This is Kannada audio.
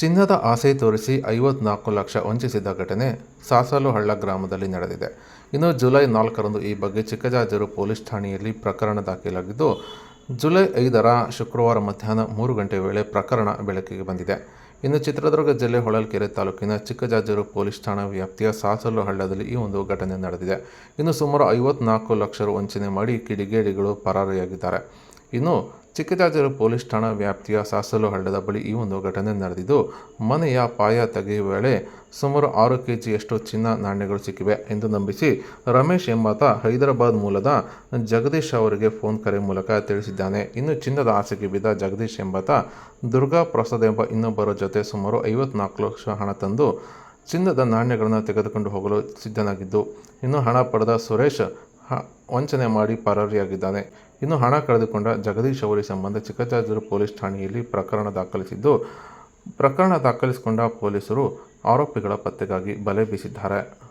ಚಿನ್ನದ ಆಸೆ ತೋರಿಸಿ ಐವತ್ನಾಲ್ಕು ಲಕ್ಷ ವಂಚಿಸಿದ ಘಟನೆ ಸಾಸಲುಹಳ್ಳ ಗ್ರಾಮದಲ್ಲಿ ನಡೆದಿದೆ. ಇನ್ನು ಜುಲೈ ನಾಲ್ಕರಂದು ಈ ಬಗ್ಗೆ ಚಿಕ್ಕಜಾಜೂರು ಪೊಲೀಸ್ ಠಾಣೆಯಲ್ಲಿ ಪ್ರಕರಣ ದಾಖಲಾಗಿದ್ದು, ಜುಲೈ ಐದರ ಶುಕ್ರವಾರ ಮಧ್ಯಾಹ್ನ ಮೂರು ಗಂಟೆ ವೇಳೆ ಪ್ರಕರಣ ಬೆಳಕಿಗೆ ಬಂದಿದೆ. ಇನ್ನು ಚಿತ್ರದುರ್ಗ ಜಿಲ್ಲೆ ಹೊಳಲ್ಕೆರೆ ತಾಲೂಕಿನ ಚಿಕ್ಕಜಾಜೂರು ಪೊಲೀಸ್ ಠಾಣಾ ವ್ಯಾಪ್ತಿಯ ಸಾಸಲು ಹಳ್ಳದಲ್ಲಿ ಈ ಒಂದು ಘಟನೆ ನಡೆದಿದೆ. ಇನ್ನು ಸುಮಾರು ಐವತ್ನಾಲ್ಕು ಲಕ್ಷ ರು ವಂಚನೆ ಮಾಡಿ ಕಿಡಿಗೇಡಿಗಳು ಪರಾರಿಯಾಗಿದ್ದಾರೆ. ಇನ್ನು ಚಿಕ್ಕಜಾಜೂರು ಪೊಲೀಸ್ ಠಾಣಾ ವ್ಯಾಪ್ತಿಯ ಸಾಸಲು ಹಳ್ಳದ ಬಳಿ ಈ ಒಂದು ಘಟನೆ ನಡೆದಿದ್ದು, ಮನೆಯ ಪಾಯ ತೆಗೆಯುವ ವೇಳೆ ಸುಮಾರು ಆರು ಕೆ ಜಿಯಷ್ಟು ಚಿನ್ನ ನಾಣ್ಯಗಳು ಸಿಕ್ಕಿವೆ ಎಂದು ನಂಬಿಸಿ ರಮೇಶ್ ಎಂಬಾತ ಹೈದರಾಬಾದ್ ಮೂಲದ ಜಗದೀಶ್ ಅವರಿಗೆ ಫೋನ್ ಕರೆ ಮೂಲಕ ತಿಳಿಸಿದ್ದಾನೆ. ಇನ್ನು ಚಿನ್ನದ ಆಸೆಗೆ ಬಿದ್ದ ಜಗದೀಶ್ ಎಂಬಾತ ದುರ್ಗಾ ಪ್ರಸಾದ್ ಎಂಬ ಇನ್ನೊಬ್ಬರ ಜೊತೆ ಸುಮಾರು ಐವತ್ನಾಲ್ಕು ಲಕ್ಷ ಹಣ ತಂದು ಚಿನ್ನದ ನಾಣ್ಯಗಳನ್ನು ತೆಗೆದುಕೊಂಡು ಹೋಗಲು ಸಿದ್ಧನಾಗಿದ್ದು, ಇನ್ನು ಹಣ ಪಡೆದ ಸುರೇಶ್ ವಂಚನೆ ಮಾಡಿ ಪರಾರಿಯಾಗಿದ್ದಾನೆ. ಇನ್ನು ಹಣ ಕಳೆದುಕೊಂಡ ಜಗದೀಶ್ ಅವರಿ ಸಂಬಂಧ ಚಿಕ್ಕಜಾಜೂರು ಪೊಲೀಸ್ ಠಾಣೆಯಲ್ಲಿ ಪ್ರಕರಣ ದಾಖಲಿಸಿದ್ದು, ಪ್ರಕರಣ ದಾಖಲಿಸಿಕೊಂಡ ಪೊಲೀಸರು ಆರೋಪಿಗಳ ಪತ್ತೆಗಾಗಿ ಬಲೆ ಬೀಸಿದ್ದಾರೆ.